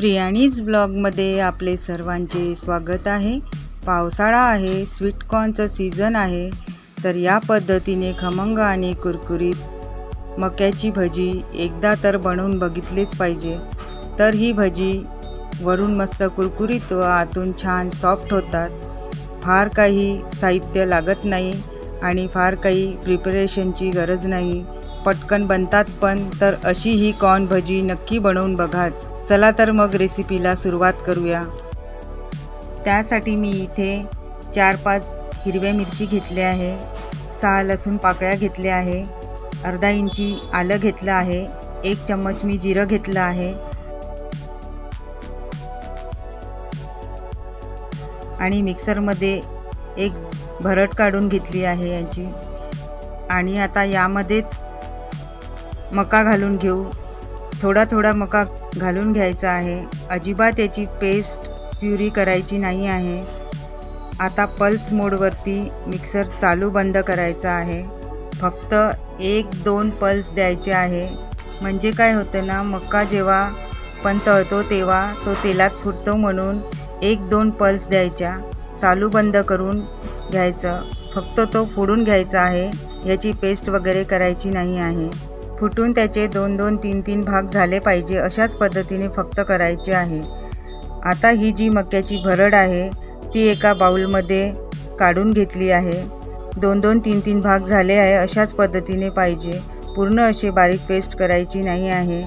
प्रियाणीज ब्लॉगमध्ये आपले सर्वांचे स्वागत आहे. पावसाळा आहे स्वीटकॉर्नचं सीझन आहे तर या पद्धतीने खमंग आणि कुरकुरीत मक्याची भजी एकदा तर बनवून बघितलीच पाहिजे. तर ही भजी वरून मस्त कुरकुरीत व आतून छान सॉफ्ट होतात. फार काही साहित्य लागत नाही आणि फार काही प्रिपरेशनची गरज नाही. पटकन बनतात पण तर अशी ही कॉर्न भजी नक्की बनवून बघाच. चला तर मग रेसिपीला सुरुवात करूया. त्यासाठी मी इथे चार पाच हिरव्या मिरची घेतल्या आहे. सहा लसूण पाकळ्या घेतल्या आहे. अर्धा इंची आलं घेतलं आहे. एक चम्मच मी जिरं घेतलं आहे. आणि मिक्सरमध्ये एक भरट काढून घेतली आहे याची. आणि आता यामध्येच मका घालून घेऊ. थोडा थोडा मका घालून घ्यायचा आहे. अजिबात याची पेस्ट प्युरी करायची नाही आहे. आता पल्स मोडवरती मिक्सर चालू बंद करायचा आहे. फक्त एक दोन पल्स द्यायचे आहे. म्हणजे काय होतं ना मका जेव्हा पण तळतो तेव्हा तो तेलात फुटतो म्हणून एक दोन पल्स द्यायच्या. चालू बंद करून घ्यायचं. फक्त तो फोडून घ्यायचा आहे. याची पेस्ट वगैरे करायची नाही आहे. फुटून त्याचे दोन दोन तीन तीन भाग झाले पाहिजे अशाच पद्धतीने फक्त करायचे आहे. आता ही जी मक्याची भरड आहे ती एका बाऊलमध्ये काढून घेतली आहे. दोन दोन तीन तीन भाग झाले आहे अशाच पद्धतीने पाहिजे. पूर्ण असे बारीक पेस्ट करायची नाही आहे.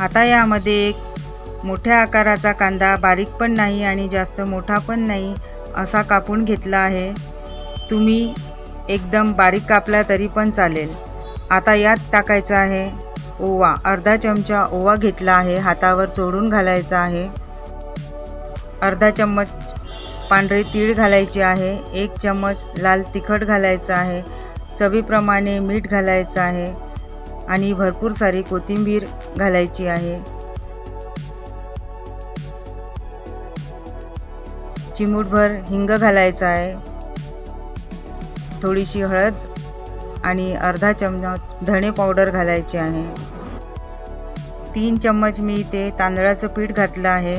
आता यामध्ये एक मोठ्या आकाराचा कांदा बारीक पण नाही आणि जास्त मोठा पण नाही असा कापून घेतला आहे. तुम्ही एकदम बारीक कापला तरी पण चालेल. आता यात टाकायचा आहे. ओवा अर्धा चमचा ओवा घेतला आहे हातावर चोडून घालायचा आहे. अर्धा चम्मच पांढरे तीळ घालायचे आहे एक चम्मच लाल तिखट घालायचं आहे चवीप्रमाणे मीठ घालायचं आहे आणि भरपूर सारी कोथिंबीर घालायची आहे. चिमूटभर हिंग घालायचं आहे. थोडीशी हळद आणि अर्धा चमच धणे पावडर घालायची आहे. तीन चम्मच मी इथे तांदळाचं पीठ घातलं आहे.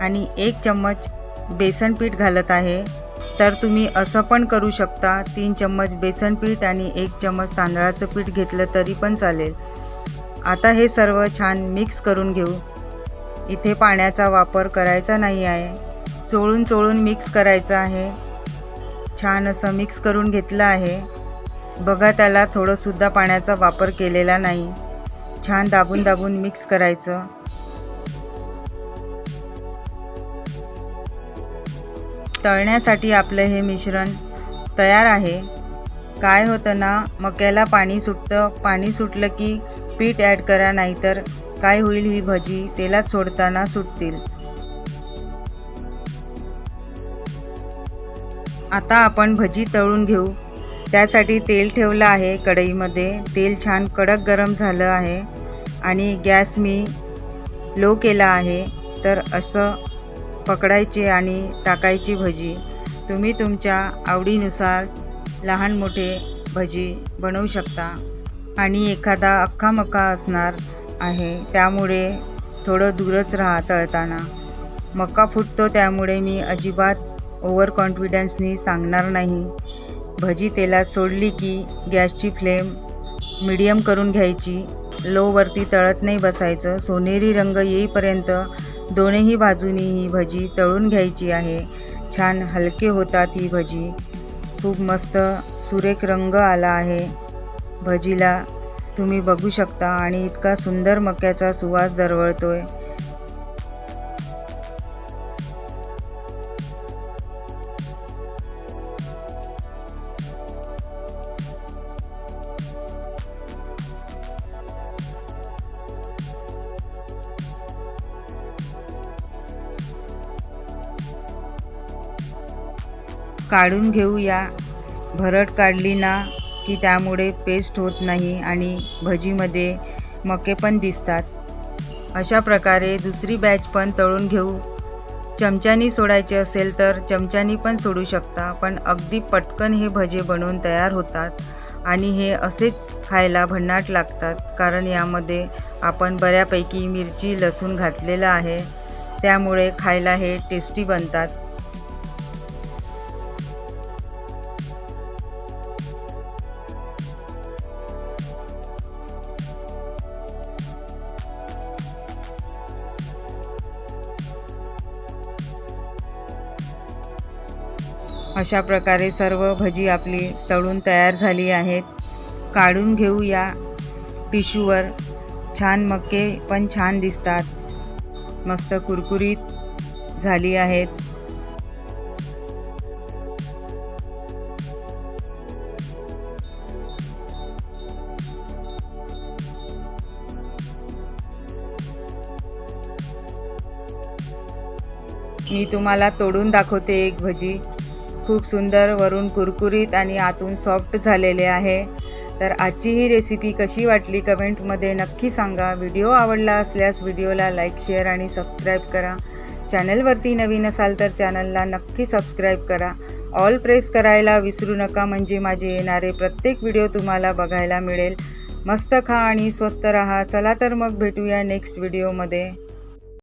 आणि एक चम्मच बेसन पीठ घालत आहे. तर तुम्ही असं पण करू शकता तीन चम्मच बेसन पीठ आणि एक चम्मच तांदळाचं पीठ घेतलं तरी पण चालेल. आता हे सर्व छान मिक्स करून घेऊ. इथे पाण्याचा वापर करायचा नाही आहे. चोळून चोळून मिक्स करायचं आहे. छान असं मिक्स करून घेतलं आहे. बघा त्याला थोडंसुद्धा पाण्याचा वापर केलेला नाही. छान दाबून दाबून मिक्स करायचं. तळण्यासाठी आपलं हे मिश्रण तयार आहे. काय होतं ना मक्याला पाणी सुटतं. पाणी सुटलं की पीठ ॲड करा नाहीतर काय होईल ही भजी? तेलात सोडताना सुटतील. आता आपण भजी तळून घेऊ. त्यासाठी तेल ठेवलं आहे कढईमध्ये. तेल छान कडक गरम झालं आहे. आणि गॅस मी लो केला आहे. तर असं पकडायचे आणि टाकायची भजी. तुम्ही तुमच्या आवडीनुसार लहान मोठे भजी बनवू शकता. आणि एखादा अख्खा मक्का असणार आहे. त्यामुळे थोडं दूरच राहा तळताना. मक्का फुटतो त्यामुळे मी अजिबात ओव्हर कॉन्फिडन्सनी सांगणार नाही. भजी तेलात सोडली की गॅसची फ्लेम मिडियम करून घ्यायची. लोवरती तळत नाही बसायचं. सोनेरी रंग येईपर्यंत दोन्ही बाजूनी ही भजी तळून घ्यायची आहे. छान हलके होतात ही भजी. खूप मस्त सुरेख रंग आला आहे. भजीला तुम्ही बघू शकता आणि इतका सुंदर मक्याचा सुवास दरवळतो आहे काढून घेऊया. भरड भरट काढली ना की त्यामुळे पेस्ट होत नाही आणि भजीमध्ये मके पण दिसतात. अशा प्रकारे दुसरी बॅच पण तळून घेऊ. चमच्यानी सोडायचे असेल तर चमच्यानी पण सोडू शकता पण अगदी पटकन हे भजे बनवून तयार होतात आणि हे असेच खायला भन्नाट लागतात कारण यामध्ये आपण बऱ्यापैकी मिरची लसूण घातलेलं आहे. त्यामुळे खायला हे टेस्टी बनतात. अशा प्रकारे सर्व भजी आपली तळून तयार झाली आहेत. काढून घेऊ या टिश्यूवर. छान मक्के पण छान दिसतात. मस्त कुरकुरीत झाली आहेत. मी तुम्हाला तोडून दाखवते एक भजी. खूप सुंदर वरून कुरकुरीत आणि आतून सॉफ्ट झालेले आहे. तर आजची ही रेसिपी कशी वाटली कमेंटमध्ये नक्की सांगा. व्हिडिओ आवडला असल्यास व्हिडिओला लाईक शेअर आणि सबस्क्राईब करा. चॅनलवरती नवीन असाल तर चॅनलला नक्की सबस्क्राईब करा. ऑल प्रेस करायला विसरू नका म्हणजे माझे येणारे प्रत्येक व्हिडिओ तुम्हाला बघायला मिळेल. मस्त खा आणि स्वस्त रहा. चला तर मग भेटूया नेक्स्ट व्हिडिओमध्ये